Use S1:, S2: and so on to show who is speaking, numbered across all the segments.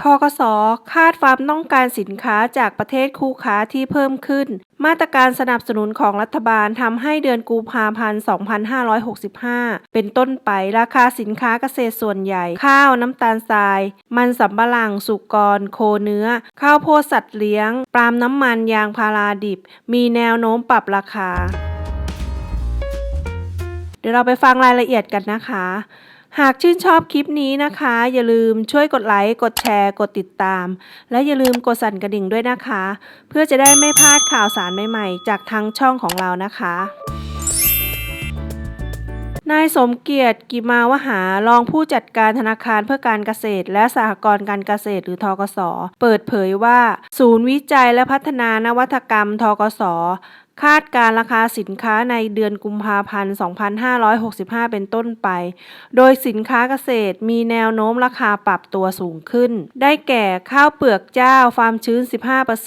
S1: ทกสคาดความต้องการสินค้าจากประเทศคู่ค้าที่เพิ่มขึ้น มาตรการสนับสนุนของรัฐบาลทำให้เดือนกุมภาพันธ์ 2565 เป็นต้นไปราคาสินค้าเกษตรส่วนใหญ่ ข้าวน้ำตาลทราย มันสำปะหลังสุกร โคเนื้อ ข้าวโพดสัตว์เลี้ยง ปาล์มน้ำมันยางพาราดิบ มีแนวโน้มปรับราคา เดี๋ยวเราไปฟังรายละเอียดกันนะคะ หากชื่นชอบคลิปนี้นะคะ อย่าลืมช่วยกดไลค์ กดแชร์ กดติดตาม และอย่าลืมกดสั่นกระดิ่งด้วยนะคะ เพื่อจะได้ไม่พลาดข่าวสารใหม่ๆ จากทางช่องของเรานะคะนายสมเกียรติกิมาวหารองผู้จัดการธนาคารเพื่อการเกษตร และสหกรณ์การเกษตรหรือทกส เปิดเผยว่า ศูนย์วิจัยและพัฒนานวัตกรรมทกส คาดการราคาสินค้าในเดือนกุมภาพันธ์ 2565 เป็นต้นไป โดยสินค้าเกษตรมีแนวโน้มราคาปรับตัวสูงขึ้น ได้แก่ข้าวเปลือกเจ้าฟาร์มชื้น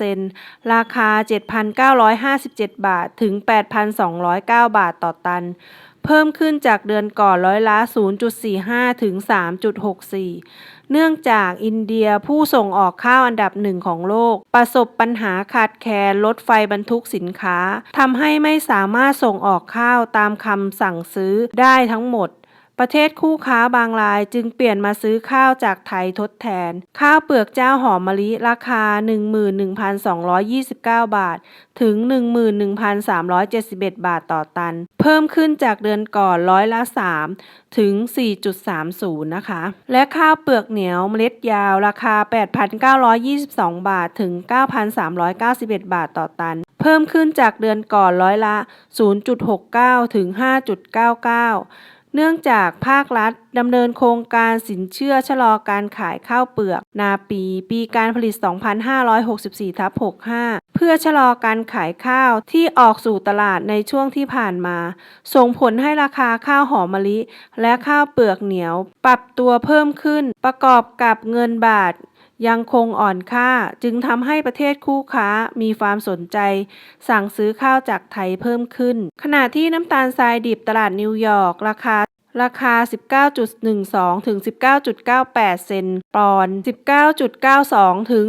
S1: 15%ราคา 7,957 บาท ถึง 8,209 บาทต่อตัน เพิ่มขึ้นจากเดือนก่อนร้อยละ 0.45 ถึง 3.64 เนื่องจากอินเดียผู้ส่งออกข้าวอันดับหนึ่งของโลก ประสบปัญหาขาดแคลนรถไฟบรรทุกสินค้าทำให้ไม่สามารถส่งออกข้าวตามคำสั่งซื้อได้ทั้งหมด ประเทศคู่ค้าบางรายจึงเปลี่ยนมาซื้อข้าวจากไทยทดแทน ข้าวเปลือกเจ้าหอมมะลิราคา 11,229 บาท ถึง 11,371 บาทต่อตัน เพิ่มขึ้นจากเดือนก่อนร้อยละ 3 ถึง 4.30 นะคะ และข้าวเปลือกเหนียวเมล็ดยาวราคา 8,922 บาท ถึง 9,391 บาทต่อตัน เพิ่มขึ้นจากเดือนก่อนร้อยละ 0.69 ถึง 5.99 เนื่องจากภาครัฐดำเนินโครงการสินเชื่อชะลอการขายข้าวเปลือก นาปีปีการผลิต 2564ทับ65 เพื่อชะลอการขายข้าวที่ออกสู่ตลาดในช่วงที่ผ่านมา ส่งผลให้ราคาข้าวหอมมะลิ และข้าวเปลือกเหนียว ปรับตัวเพิ่มขึ้น ประกอบกับเงินบาท ยังคงอ่อนค่าจึงทำให้ประเทศคู่ค้ามีความสนใจ สั่งซื้อข้าวจากไทยเพิ่มขึ้น ขณะที่น้ำตาลทรายดิบตลาดนิวยอร์กราคาราคา 19.12 ถึง 19.98 เซนต์ปอนด์19.92 ถึง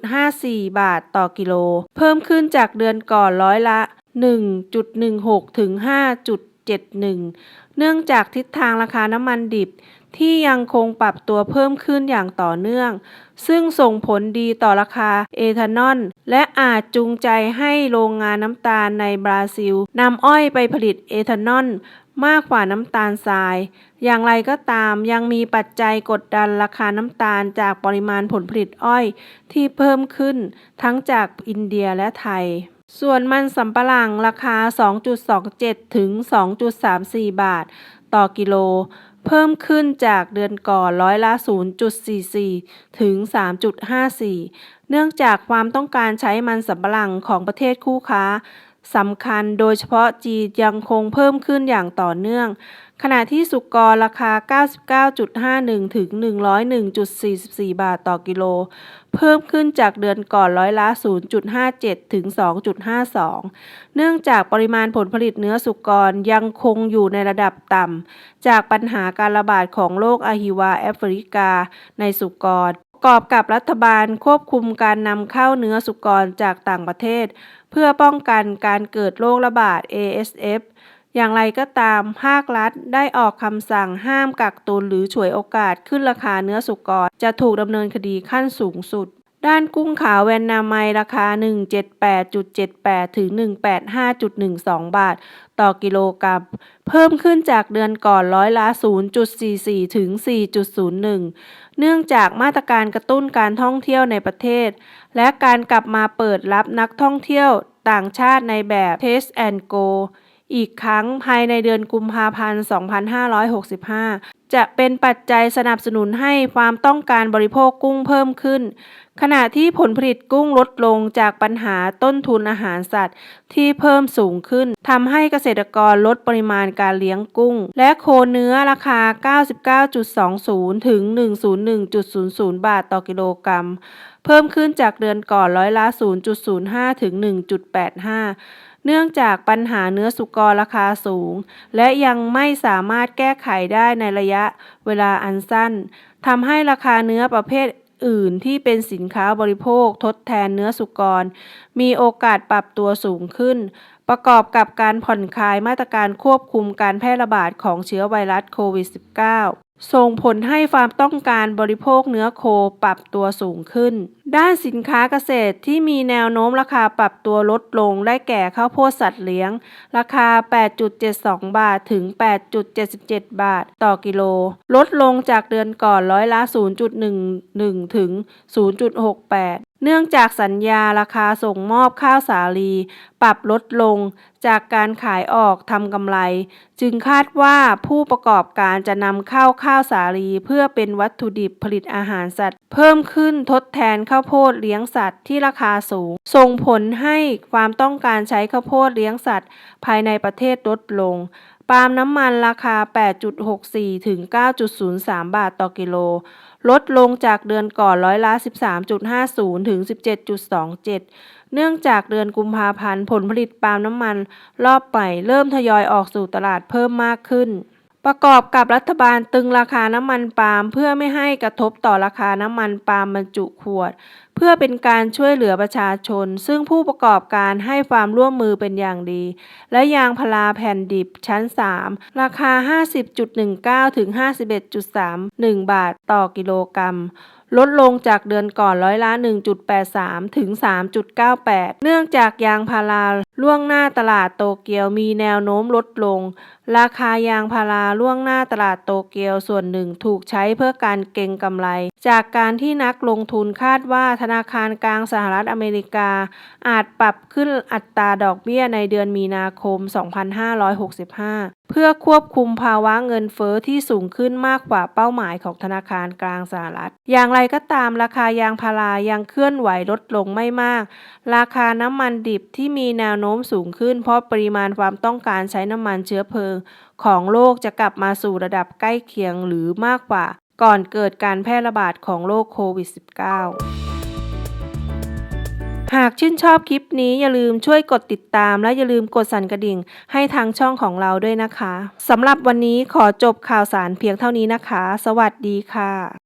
S1: 14.54 บาทต่อกิโล เพิ่มขึ้นจากเดือนก่อนร้อยละ 1.16 ถึง 5.71 เนื่องจากทิศทางราคาน้ำมันดิบ ที่ยังคงปรับตัวเพิ่มขึ้นอย่างต่อเนื่อง ซึ่งส่งผลดีต่อราคาเอทานอลและอาจจูงใจให้โรงงานน้ำตาลในบราซิลนำอ้อยไปผลิตเอทานอลมากกว่าน้ำตาลทราย อย่างไรก็ตามยังมีปัจจัยกดดันราคาน้ำตาลจากปริมาณผลผลิตอ้อยที่เพิ่มขึ้น ทั้งจากอินเดียและไทย ส่วนมันสำปะหลังราคา 2.27 ถึง 2.34 บาท ต่อกิโล เพิ่มขึ้นจากเดือนก่อนร้อยละ 0.44 ถึง 3.54 เนื่องจากความต้องการใช้มันสำปะหลังของประเทศคู่ค้าสำคัญโดยเฉพาะจีนยังคงเพิ่มขึ้นอย่างต่อเนื่อง ขณะที่สุกรราคา 99.51 ถึง 101.44 บาทต่อกิโล เพิ่มขึ้นจากเดือนก่อนร้อยละ 0.57 ถึง 2.52 เนื่องจากปริมาณผลผลิตเนื้อสุกรยังคงอยู่ในระดับต่ำ จากปัญหาการระบาดของโรคอะฮิวาแอฟริกาในสุกรประกอบกับรัฐบาลควบคุมการนำเข้าเนื้อสุกรจากต่างประเทศ เพื่อป้องกันการเกิดโรคระบาด ASF อย่างไรก็ตามภาครัฐได้ออกคำสั่งห้ามกักตุนหรือฉวยโอกาสขึ้นราคาเนื้อสุกร จะถูกดำเนินคดีขั้นสูงสุด ด้านกุ้งขาวแวนนาไมราคา 178.78 ถึง 185.12 บาท ต่อกิโลกรัม เพิ่มขึ้นจากเดือนก่อนร้อยละ 0.44 ถึง 4.01 เนื่องจากมาตรการกระตุ้นการท่องเที่ยวในประเทศ และการกลับมาเปิดรับนักท่องเที่ยวต่างชาติในแบบ Test and Go อีกครั้งภายในเดือนกุมภาพันธ์ 2565 จะเป็นปัจจัยสนับสนุนให้ความต้องการบริโภคกุ้งเพิ่มขึ้น ขณะที่ผลผลิตกุ้งลดลงจากปัญหาต้นทุนอาหารสัตว์ ที่เพิ่มสูงขึ้นทำให้เกษตรกรลดปริมาณการเลี้ยงกุ้ง และโคเนื้อราคา 99.20 ถึง 101.00 บาทต่อกิโลกรัม เพิ่มขึ้นจากเดือนก่อนร้อยละ 0.05 ถึง 1.85 เนื่องจากปัญหาเนื้อสุกรราคาสูง และยังไม่สามารถแก้ไขได้ในระยะเวลาอันสั้นทำให้ราคาเนื้อประเภทอื่นที่เป็นสินค้าบริโภคทดแทนเนื้อสุกร มีโอกาสปรับตัวสูงขึ้น ประกอบกับการผ่อนคลายมาตรการควบคุมการแพร่ระบาดของเชื้อไวรัสโควิด -19 ส่งผลให้ความต้องการบริโภคเนื้อโคปรับตัวสูงขึ้น ด้านสินค้าเกษตรที่มีแนวโน้มราคาปรับตัวลดลงได้แก่ข้าวโพดสัตว์เลี้ยง ราคา 8.72 บาทถึง 8.77 บาทต่อกิโล ลดลงจากเดือนก่อนร้อยละ 0.11 ถึง 0.68 เนื่องจากสัญญาราคาส่งมอบข้าวสาลี ปรับลดลงจากการขายออกทำกำไร จึงคาดว่าผู้ประกอบการจะนำเข้าข้าวสาลีเพื่อเป็นวัตถุดิบผลิตอาหารสัตว์ เพิ่มขึ้นทดแทนข้าวโพดเลี้ยงสัตว์ที่ราคาสูง ส่งผลให้ความต้องการใช้ข้าวโพดเลี้ยงสัตว์ ภายในประเทศลดลงปาล์มน้ำมันราคา 8.64 ถึง 9.03 บาทต่อกิโล ลดลงจากเดือนก่อนร้อยละ 13.50 ถึง 17.27 เนื่องจากเดือนกุมภาพันธ์ผลผลิตปาล์มน้ำมัน รอบใหม่เริ่มทยอยออกสู่ตลาดเพิ่มมากขึ้น ประกอบกับรัฐบาลตึงราคาน้ำมันปาล์มเพื่อไม่ให้กระทบต่อราคาน้ำมันปาล์มบรรจุขวด เพื่อเป็นการช่วยเหลือประชาชน ซึ่งผู้ประกอบการให้ความร่วมมือเป็นอย่างดี และยางพาราแผ่นดิบชั้น 3 ราคา 50.19 ถึง 51.31 บาทต่อกิโลกรัมลดลงจากเดือนก่อนร้อยละ 1.83 ถึง 3.98 เนื่องจากยางพารา ล่วงหน้าตลาดโตเกียวมีแนวโน้มลดลง ราคายางพาราล่วงหน้าตลาดโตเกียวส่วนหนึ่งถูกใช้เพื่อการเก็งกำไร จากการที่นักลงทุนคาดว่าธนาคารกลางสหรัฐอเมริกา อาจปรับขึ้นอัตราดอกเบี้ยในเดือนมีนาคม 2565เพื่อควบคุมภาวะเงินเฟ้อที่สูงขึ้นมากกว่าเป้าหมายของธนาคารกลางสหรัฐ อย่างไรก็ตามราคายางพารายังเคลื่อนไหวลดลงไม่มาก ราคาน้ำมันดิบที่มีแนวโน้มสูงขึ้น เพราะปริมาณความต้องการใช้น้ำมันเชื้อเพลิง ของโลกจะกลับมาสู่ระดับใกล้เคียงหรือมากกว่า ก่อนเกิดการแพร่ระบาดของโรคโควิด -19 หากชื่นชอบคลิปนี้อย่าลืมช่วยกดติดตาม และอย่าลืมกดสั่นกระดิ่ง ให้ทางช่องของเราด้วยนะคะสำหรับวันนี้ขอจบข่าวสารเพียงเท่านี้นะคะ สวัสดีค่ะ